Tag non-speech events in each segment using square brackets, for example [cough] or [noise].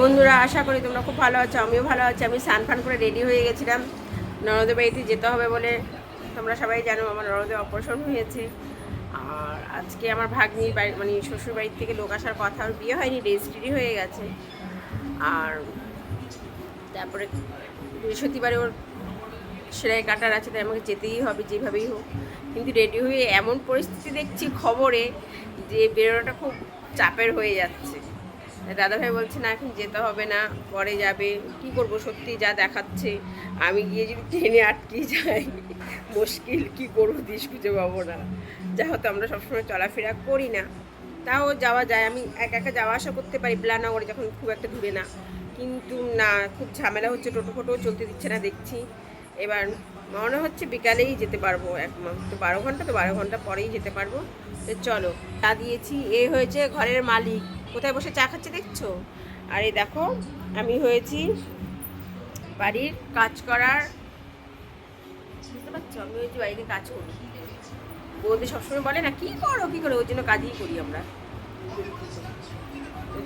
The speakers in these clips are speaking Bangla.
বন্ধুরা, আশা করি তোমরা খুব ভালো আছো, আমিও ভালো আছি। আমি স্নান ফান করে রেডি হয়ে গেছিলাম। ননদের বাড়িতে যেতে হবে বলে তোমরা সবাই জানো, আমার নরদে অপারেশন হয়েছে। আর আজকে আমার ভাগ্নির বাড়ি মানে শ্বশুর বাড়ির থেকে লোক আসার কথা আর বিয়ে হয়নি রেজিস্ট্রি হয়ে গেছে। আর তারপরে বৃহস্পতিবারে ওর সেলাই কাটার আছে, তাই আমাকে যেতেই হবে যেভাবেই হোক। কিন্তু রেডি হয়ে এমন পরিস্থিতি দেখছি খবরে যে বেরোনোটা খুব চাপের হয়ে যাচ্ছে। দাদাভাই বলছে, না, এখন যেতে হবে না, পরে যাবে। কি করব সত্যি যা দেখাচ্ছে। আমি গিয়ে যদি ট্রেনে আটকে যাই, মুশকিল, কি করব দিস খুঁজে পাবো না। যা হতো আমরা সবসময় চলাফেরা করি না। তাও যাওয়া যায়। আমি একা একা যাওয়া আসা করতে পারি প্লানগরে যখন খুব একটা দূরে না। কিন্তু না, খুব ঝামেলা হচ্ছে, টোটো ফোটোও চলতে দিচ্ছে না, দেখছি। এবার মনে হচ্ছে বিকালেই যেতে পারব। এক তো বারো ঘণ্টা, তো বারো ঘণ্টা পরেই যেতে পারব। তো চলো, তা দিয়েছি। এ হয়েছে ঘরের মালিক। কোথায় বসে চা খাচ্ছে দেখছ? আর দেখো, আমি হয়েছি বাড়ির কাজ করার, বুঝতে পারছ? আমি হয়েছি বাড়িতে কাজ করি। বৌদি সবসময় বলে না, কি করো কি করো? ওই জন্য কাজই করি আমরা।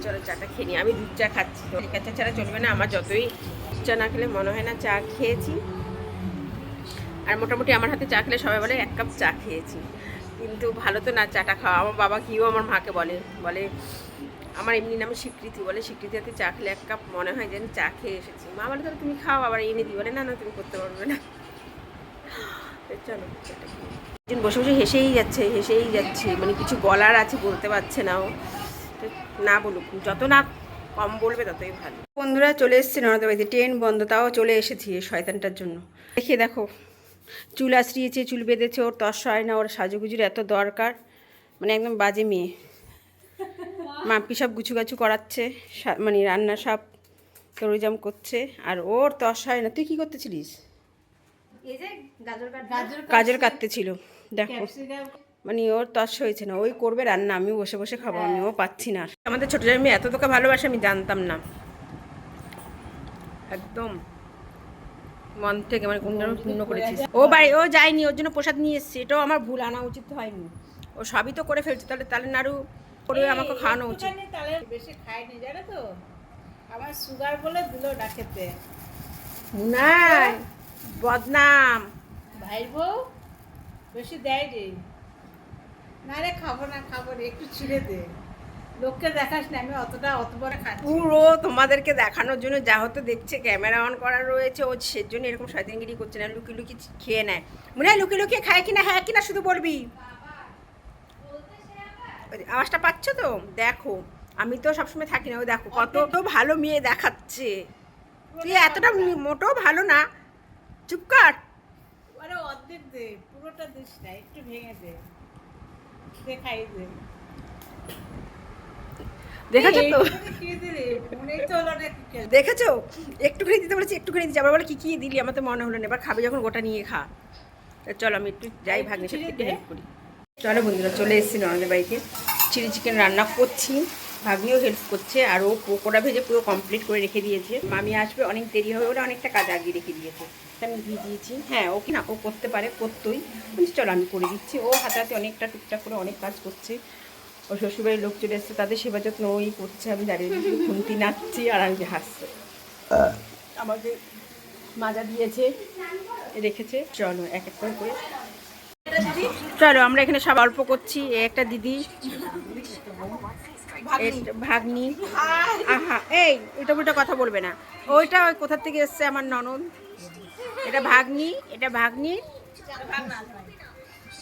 চলো চাটা খেয়ে নিই। আমি দুধ চা খাচ্ছি তো। লিকার চা ছাড়া চলবে না, আমার যতই চা না খেলে মনে হয় না চা খেয়েছি। আর মোটামুটি আমার হাতে চা খেলে সবাই বলে, এক কাপ চা খেয়েছি। কিন্তু ভালো তো না চাটা খাওয়া। আমার বাবা কিও আমার মাকে বলে বলে, আমার এমনি নামে স্বীকৃতি। বলে স্বীকৃতি হাতে চা খেলে এক কাপ মনে হয় যেন চা খেয়ে এসেছি। মা বলে, তাহলে তুমি খাও, আবার এনে দিই। বলে, না না, তুমি করতে পারবে না। চলো একজন বসে বসে হেসেই যাচ্ছে হেসেই যাচ্ছে। মানে কিছু বলার আছে, বলতে পারছে না ও। না বলুক, যত না কম বলবে, ততই ভালো। বন্ধুরা চলে এসেছে ননদ বাড়িতে। ট্রেন বন্ধ, তাও চলে এসেছি শয়তানটার জন্য। দেখে দেখো চুল আশ্রিয়েছে চুল বেঁধেছে ওর তস হয় না ওর সাজুগুজুর এত দরকার। মানে একদম বাজে মেয়ে। মাপি সব গুছু গাছু করাচ্ছে মানে রান্না সব তরুজাম করছে আর ওর তস হয় না। তুই কি করতেছিলিস? গাজর কাট গাজর কাজের কাটতে ছিল দেখো। মানে ওর তস হয়েছে না। ওই করবে রান্না আমি বসে বসে খাব আমি ও পাচ্ছি না। আমাদের ছোটো মেয়ে এত তোকে ভালোবাসে আমি জানতাম না। একদম। মন থেকে মানে কোন জন্য পূর্ণ করেছিস। ও বাড়ি ও যায়নি ওর জন্য প্রসাদ নিয়ে এসছে এটাও আমার ভুল আনা উচিত হয়নি। ও সবই তো করে ফেলছে তাহলে তাহলে নাড়ু করে আমাকে খাওয়ানো উচিত। তাহলে বেশি খাইনি জানো তো? আমার সুগার বলে দিল ডাকেতে নাই বদনাম। ভাই বউ বেশি দেয় রে না রে খাব না খাব রে একটু ছিঁড়ে দে। লোককে দেখাস না আমি অতটা অত বড় খাচ্ছি। পুরো তোমাদেরকে দেখানোর জন্য যা হতো দেখছে ক্যামেরা অন করা রয়েছে ও সে জন্য এরকম শয়তানগিরি করছে না লুকি লুকি খেয়ে নেয়। মনে হয় লুকি লুকিয়ে খায় কিনা হ্যাঁ কিনা শুধু বলবি। আওয়াজটা পাচ্ছ তো? দেখো আমি তো সবসময় থাকি না ও দেখো কত তো ভালো মেয়ে দেখাচ্ছে। তুই এতটা মি- মোটেও ভালো না। চুপ কর। আরে অর্ধেক দে পুরোটা দিস না একটু ভেঙে দে। দে খাই দে। দেখেছ তো? দেখেছ? একটুখানি দিতে বলেছি একটুখানি দিচ্ছি। আবার বলে কি কি দিলি? আমার তো মনে হলো না। এবার খাবি যখন গোটা নিয়ে খা। চলো আমি একটু যাই ভাগ্নের সাথে একটু হেল্প করি। চলো বন্ধুরা চলে এসেছি ননদের বাড়িতে। চিলি চিকেন রান্না করছি। ভাগ্নিও হেল্প করছে আর ও পকোড়া ভেজে পুরো কমপ্লিট করে রেখে দিয়েছে। মামি আসবে অনেক দেরি হবে বলে অনেকটা কাজ আগিয়ে রেখে দিয়েছে। আমি দিয়ে দিয়েছি। হ্যাঁ ও কি না ও করতে পারে করতোই। চলো আমি করে দিচ্ছি। ও হাতে হাতে অনেকটা টুকটাক করে অনেক কাজ করছে। ও শ্বশুরবাড়ির লোক চলে এসছে তাদের সেবা যত্ন ওই করছে আমি দাঁড়িয়ে খুন্তি নাচছি আর আমি হাসছে। আমাকে মাজা দিয়েছে রেখেছে। চলো এক এক করে করে। চলো আমরা এখানে সব অল্প করছি একটা দিদি ভাগ্নি। আহা এই এটা উল্টো কথা বলবে না। ওইটা ওই কোথা থেকে এসছে আমার ননদ? এটা ভাগ্নি এটা ভাগ্নি।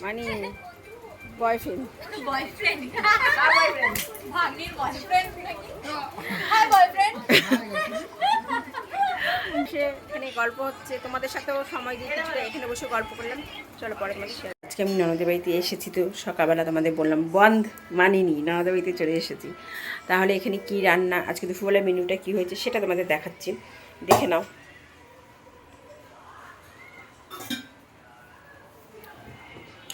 মানে বয়ফ্রেন্ড বয়ফ্রেন্ড ভাগ্নির বয়ফ্রেন্ড নাকি? বয়ফ্রেন্ড সে এখানে গল্প হচ্ছে তোমাদের সাথেও সময় দিয়ে কিছুটা এখানে বসে গল্প করলাম। চলো পরে তোমাদের share- আজকে আমি ননদের বাড়িতে এসেছি তো সকালবেলা তোমাদের বললাম বন্ধ মানিনি ননদের বাড়িতে চলে এসেছি। তাহলে এখানে কি রান্না আজকে দুপুরবেলা মেনুটা কি হয়েছে সেটা তোমাদের দেখাচ্ছি। দেখে নাও।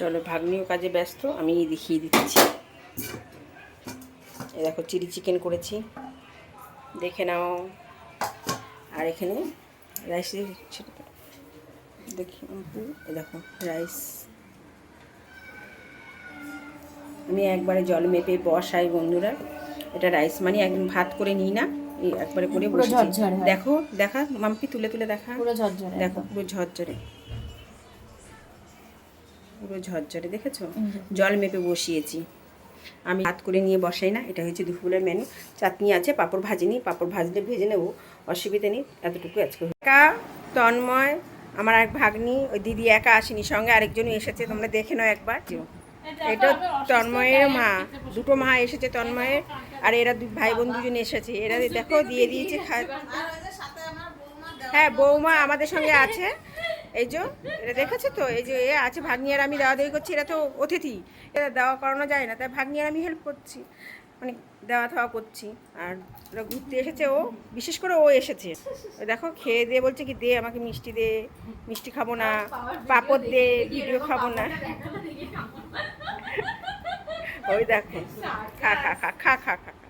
চলো ভাগ্নিও কাজে ব্যস্ত আমি দেখিয়ে দিচ্ছি। এই দেখো চিলি চিকেন করেছি। দেখে নাও। আর এখানে রাইস দেখি দেখো রাইস। আমি একবারে জল মেপে বসাই বন্ধুরা। এটা রাইস মানে একদম ভাত করে নিই না একবারে করে হয়। দেখো দেখা মাম্পি তুলে তুলে দেখা। পুরো ঝরঝরে দেখো পুরো ঝরঝরে। পুরো ঝরঝরে দেখেছ? জল মেপে বসিয়েছি। আমি হাত করে নিয়ে বসাই না এটা হচ্ছে দুপুরের মেনু চাটনি আছে পাঁপড় ভাজিনি পাঁপড় ভাজলে ভেজে নেব অসুবিধা নেই এতটুকু আজকে একা তন্ময় আমার এক ভাগ্নি ওই দিদি একা আসেনি সঙ্গে আরেকজন এসেছে তোমরা দেখে নাও একবার। এটা তন্ময়ের মা দুটো মা এসেছে তন্ময়ের আর এরা দু ভাই বোন দুজন এসেছে। এরা দেখো দিয়ে দিয়েছে হ্যাঁ বৌমা আমাদের সঙ্গে আছে। এই যে, এটা দেখেছ তো? এই যে, এ আছে, ভাগ্নি আর আমি দেওয়া দেওয়ি করছি, এরা তো অতিথি। এরা দেওয়া করানো যায় না, তাই ভাগ্নি আর আমি হেল্প করছি। মানে দেওয়া থাওয়া করছি। আর ওরা ঘুরতে এসেছে, ও, বিশেষ করে ও এসেছে। দেখো, খেয়ে দিয়ে বলছে কি, দে আমাকে মিষ্টি দে, মিষ্টি খাব না, পাপড় দে, ভিডিও খাব না। ওই দেখো, খা খা খা খা খা খা।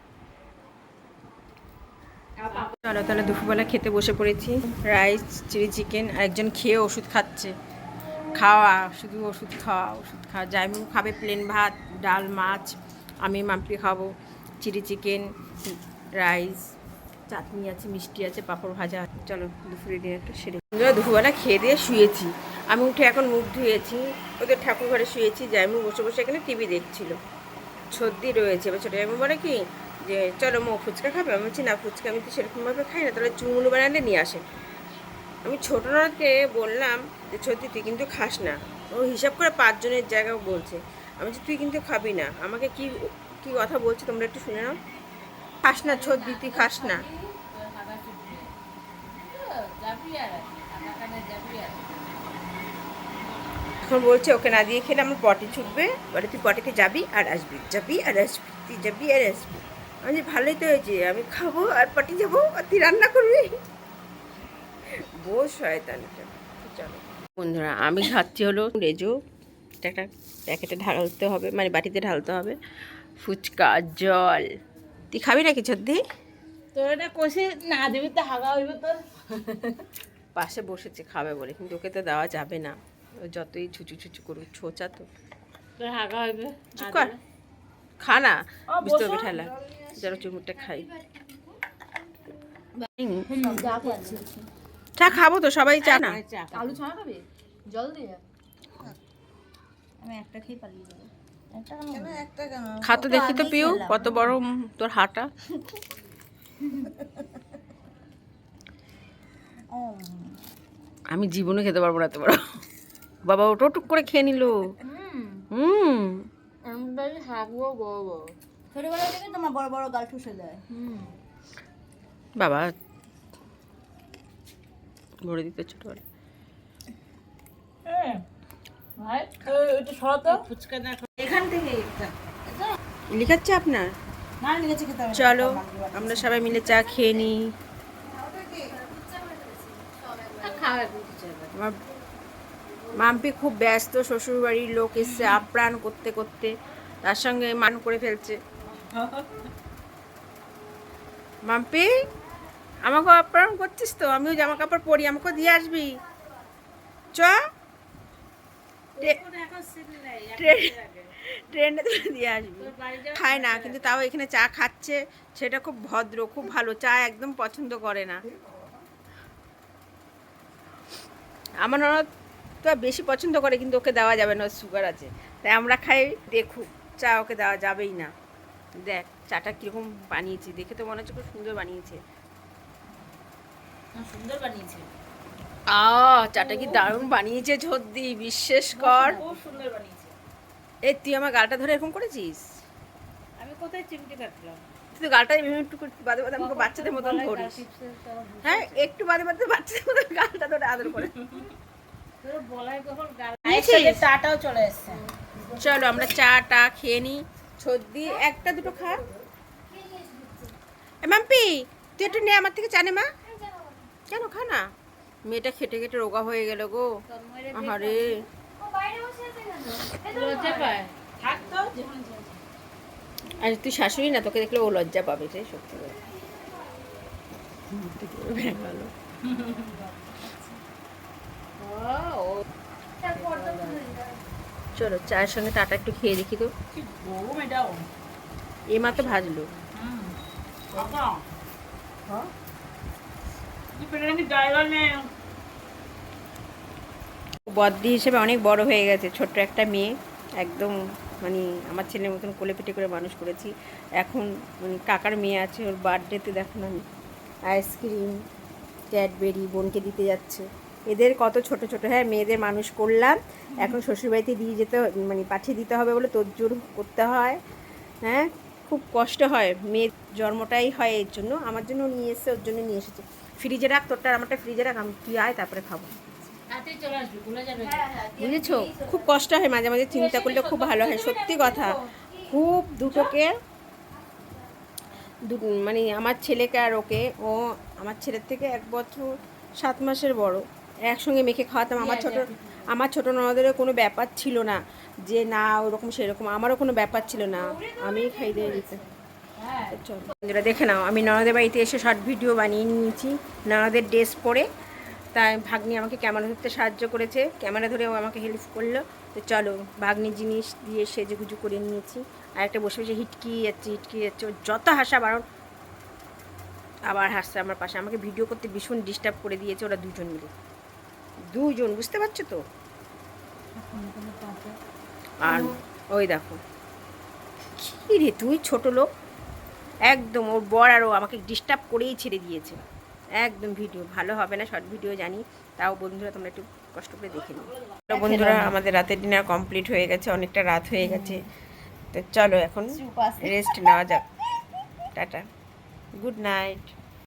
চলো, তাহলে দুপুরবেলা খেতে বসে পড়েছি। রাইস চিলি চিকেন একজন খেয়ে ওষুধ খাচ্ছে। খাওয়া, শুধু ওষুধ খাওয়া ওষুধ খাওয়া। জাইমু খাবে প্লেন ভাত, ডাল, মাছ, আমি মাম্পি খাব। চিলি চিকেন রাইস চাটনি আছে, মিষ্টি আছে, পাঁপড় ভাজা। চলো, দুপুরে ডিনারটা সেরে বন্ধুরা, দুপুরবেলা খেয়ে দিয়ে শুয়েছি। আমি উঠে এখন মুখ ধুয়েছি। ওদের ঠাকুর ঘরে শুয়েছি। জাইমু বসে বসে এখানে টিভি দেখছিল। সর্দি রয়েছে। এবার ছোটো জামাই বলে কি যে, চলো মো, ফুচকা খাবে? আমি বলছি, না, ফুচকা আমি তো সেরকমভাবে খাই না, তাহলে চুমুলো বানালে নিয়ে আসেন আমি ছোটো ননদকে বললাম যে, সত্যি, তুই কিন্তু খাস না। ও হিসাব করে পাঁচজনের জায়গাও বলছে। আমি বলছি, তুই কিন্তু খাবি না। আমাকে কি কি কথা বলছে তোমরা একটু শুনে নাও। খাস না, সত্যি, তুই খাস না। বলছে, ওকে না দিয়ে খেলে আমার পটি ছুটবে। বলে, তুই পটিতে যাবি আর আসবি, যাবি আর আসবি, তুই যাবি আর আসবি। আমি ভালোই তো হয়েছে আমি খাব আর পটি যাব আর তুই রান্না করবি? বউ শয়তানটা চলো। বন্ধুরা আমি খাচ্ছি হলো রেজো। এটা একটা প্যাকেটে ঢালতে হবে মানে বাটিতে ঢালতে হবে। ফুচকা জল। তুই খাবি না কিছু দি তোর এটা কষে না দিবি তো হাগা হইব তোর। পাশে বসেছে খাবে বলে কিন্তু ওকে তো দেওয়া যাবে না। ও যতই ছুচু ছুচু করুক ছোচা তো। তোর হাগা হইবে চুপ কর। খা না বুঝতে হবে ঠেলা যারা চুমুরটা খাই চা খাব তো সবাই চা না? আলু ছাড়া খাবে? জল দিয়ে? আমি একটা খেয়ে পালিয়ে যাব। একটা তো দেখি তো পিউ কত বড় তোর হাটা। আমি জীবনে খেতে পারব না এত বড়। বাবা ওটো টুক করে খেয়ে নিল। হুম। ছোটবেলা থেকে তোমার বড় বড় গাল ঠুসে দেয়। বাবা ভরে দিতে ছোটবেলা ভাই ওইটা সরাতো ফুচকা না এখান থেকে একটা। লিখাচ্ছে আপনার? চলো আমরা সবাই মিলে চা খেয়ে নিই খাওয়া আমার মাম্পি খুব ব্যস্ত শ্বশুরবাড়ির লোক এসছে আপ্রাণ করতে করতে। তার সঙ্গে মান করে ফেলছে। [laughs] মাম্পি, আমাকে আপ্রাণ করছিস তো? আমিও জামা কাপড় পরি আমাকে দিয়ে আসবি। চ। ট্রে- ট্রে- ট্রেনে তুলে দিয়ে আসবি। খায় না, কিন্তু তাও এখানে চা খাচ্ছে। সেটা খুব ভদ্র, খুব ভালো, চা একদম পছন্দ করে না। আমার ননদ তো বেশি পছন্দ করে, কিন্তু ওকে দেওয়া যাবে না সুগার আছে। তাই আমরা খাই, দেখুক, চা ওকে দেওয়া যাবেই না। দেখ চাটা কীরকম বানিয়েছি দেখে তো মনে হচ্ছে খুব সুন্দর বানিয়েছে। সুন্দর বানিয়েছে। আ চাটা কি দারুণ বানিয়েছে ঝদ্দি বিশ্বাস কর। খুব সুন্দর বানিয়েছে। এই তুই আমার গালটা ধরে এরকম করেছিস? আমি কোথায় চিমটি কাটলাম? তুই তো গালটা এমনি একটু বাদে বাদে আমাকে বাচ্চাদের মতন ধরিস হ্যাঁ একটু বাদে বাদে বাচ্চাদের মতন গালটা ধরে আদর করে। তোর বলাই কখন গাল নিয়েছিস? চলে এসছে। চলো আমরা চা টা খেয়ে নিই সর্দি একটা দুটো খা। মাম্পি তুই একটু নে আমার থেকে চা নে মা। কেন খা না? মেয়েটা খেটে খেটে রোগা হয়ে গেল গো। থাকতো আর তুই শাশুড়ি না তোকে দেখলে ও লজ্জা পাবে রে সত্যি ভালো চলো চায়ের সঙ্গে টাটা একটু খেয়ে দেখি তো। গরম এটাও এ মাত্র ভাজলো। বাবা। নাকি ড্রাইভার বদ্দি হিসেবে অনেক বড় হয়ে গেছে ছোট্ট একটা মেয়ে। একদম মানে আমার ছেলের মতন কোলে পিঠে করে মানুষ করেছি। এখন মানে কাকার মেয়ে আছে ওর বার্থডেতে দেখুন আমি। আইসক্রিম ক্যাডবেরি বোনকে দিতে যাচ্ছে। এদের কত ছোট ছোট হ্যাঁ মেয়েদের মানুষ করলাম। এখন শ্বশুরবাড়িতে দিয়ে যেতে মানে পাঠিয়ে দিতে হবে বলে তোরজোর করতে হয় হ্যাঁ? খুব কষ্ট হয় মেয়ের জন্মটাই হয় এর জন্য। আমার জন্য নিয়ে এসছে ওর জন্য নিয়ে এসেছে। ফ্রিজে রাখ তোরটা আমারটা ফ্রিজে রাখ আমি তুই আয় তারপরে খাব। ভুলে যাবে। বুঝেছ? খুব কষ্ট হয় মাঝে মাঝে চিন্তা করলে খুব ভালো হয় সত্যি কথা। খুব দুটোকে দু- মানে আমার ছেলেকে আর ওকে ও আমার ছেলের থেকে এক বছর সাত মাসের বড়। একসঙ্গে মেখে খাওয়াতাম। আমার ছোট আমার ছোট ননদেরও কোনো ব্যাপার ছিল না যে না ওরকম সেরকম আমারও কোনো ব্যাপার ছিল না। আমি খাই দিয়ে দিতে। চলো। বন্ধুরা দেখে নাও আমি ননদের বাড়িতে এসে শর্ট ভিডিও বানিয়ে নিয়েছি। ননদের ড্রেস পরে। তাই ভাগ্নি আমাকে ক্যামেরা ধরতে সাহায্য করেছে। ক্যামেরা ধরে ও আমাকে হেল্প করল। তো চলো ভাগ্নি জিনিস দিয়ে সেজে গুজু করে নিয়েছি। আর একটা বসে বসে হিটকি যাচ্ছে হিটকি যাচ্ছে। ওর যত হাসা বারণ আবার হাসছে আমার পাশে। আমাকে ভিডিও করতে ভীষণ ডিস্টার্ব করে দিয়েছে ওরা দুজন মিলে। দুজন বুঝতে পারছ তো? আর ওই দেখো। কী রে তুই ছোট লোক? একদম ওর বর আর ও আমাকে ডিস্টার্ব করেই ছেড়ে দিয়েছে। একদম ভিডিও ভালো হবে না শর্ট ভিডিও জানি তাও বন্ধুরা তোমরা একটু কষ্ট করে দেখে নিও। বন্ধুরা আমাদের রাতের ডিনার কমপ্লিট হয়ে গেছে অনেকটা রাত হয়ে গেছে। তো চলো এখন রেস্ট নেওয়া যাক। টাটা। Good night